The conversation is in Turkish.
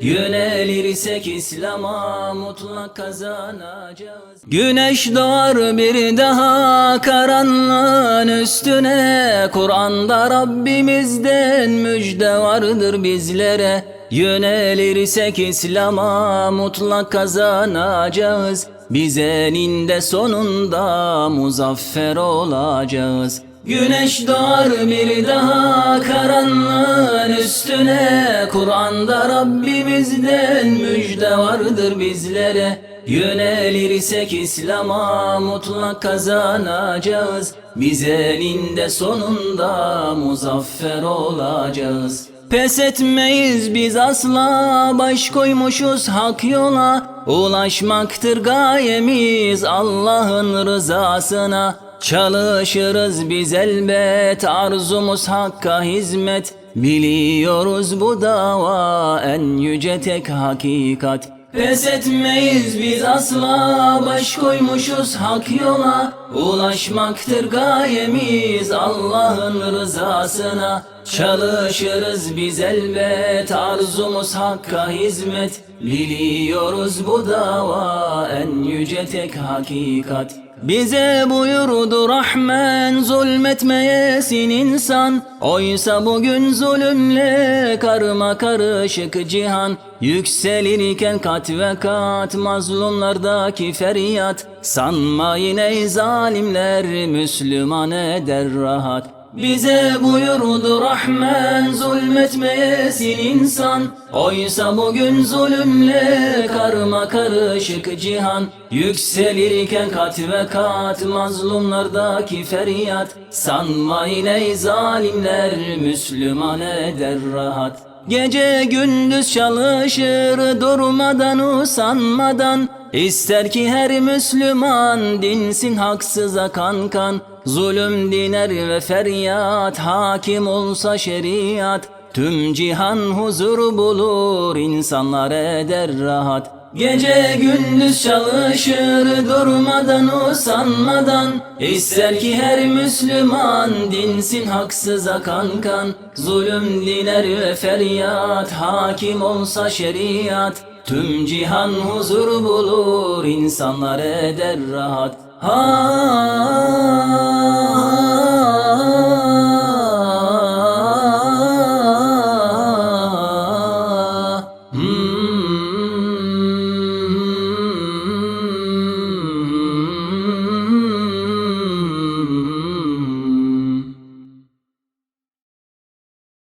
Yönelirsek İslam'a mutlak kazanacağız. Güneş doğar bir daha karanlığın üstüne. Kur'an'da Rabbimizden müjde vardır bizlere. Yönelirsek İslam'a mutlak kazanacağız. Biz eninde sonunda muzaffer olacağız Güneş doğar bir daha karanlığın üstüne. Kur'an'da Rabbimizden müjde vardır bizlere. Yönelirsek İslam'a mutlak kazanacağız. Biz eninde sonunda muzaffer olacağız. Pes etmeyiz biz asla baş koymuşuz hak yola. Ulaşmaktır gayemiz Allah'ın rızasına Çalışırız biz elbet arzumuz hakka hizmet. Biliyoruz bu dava en yüce tek hakikat. Pes etmeyiz biz asla baş koymuşuz hak yola. Ulaşmaktır gayemiz Allah'ın rızasına. Çalışırız biz elbet arzumuz hakka hizmet. Biliyoruz bu dava en yüce tek hakikat bize buyurdu Rahman zulmetmeyesin insan. Oysa bugün zulümle karma karışık cihan. Yükselirken kat ve kat mazlumlardaki feryat. Sanmayın ey zalimler Müslüman eder rahat bize buyurdu Rahman zulmetmeyesin insan. Oysa bugün zulümle karma karışık cihan. Yükselirken kat ve kat mazlumlardaki feryat. Sanmayın ey zalimler Müslüman eder rahat. Gece gündüz çalışır durmadan usanmadan. İster ki her Müslüman dinsin haksıza kan kan Zulüm diner ve feryat hakim olsa şeriat. Tüm cihan huzur bulur insanlar eder rahat. Gece gündüz çalışır durmadan usanmadan. İster ki her Müslüman dinsin haksıza kan kan. Zulüm diner ve feryat hakim olsa şeriat Tüm cihan huzur bulur insanlar eder rahat. Ha,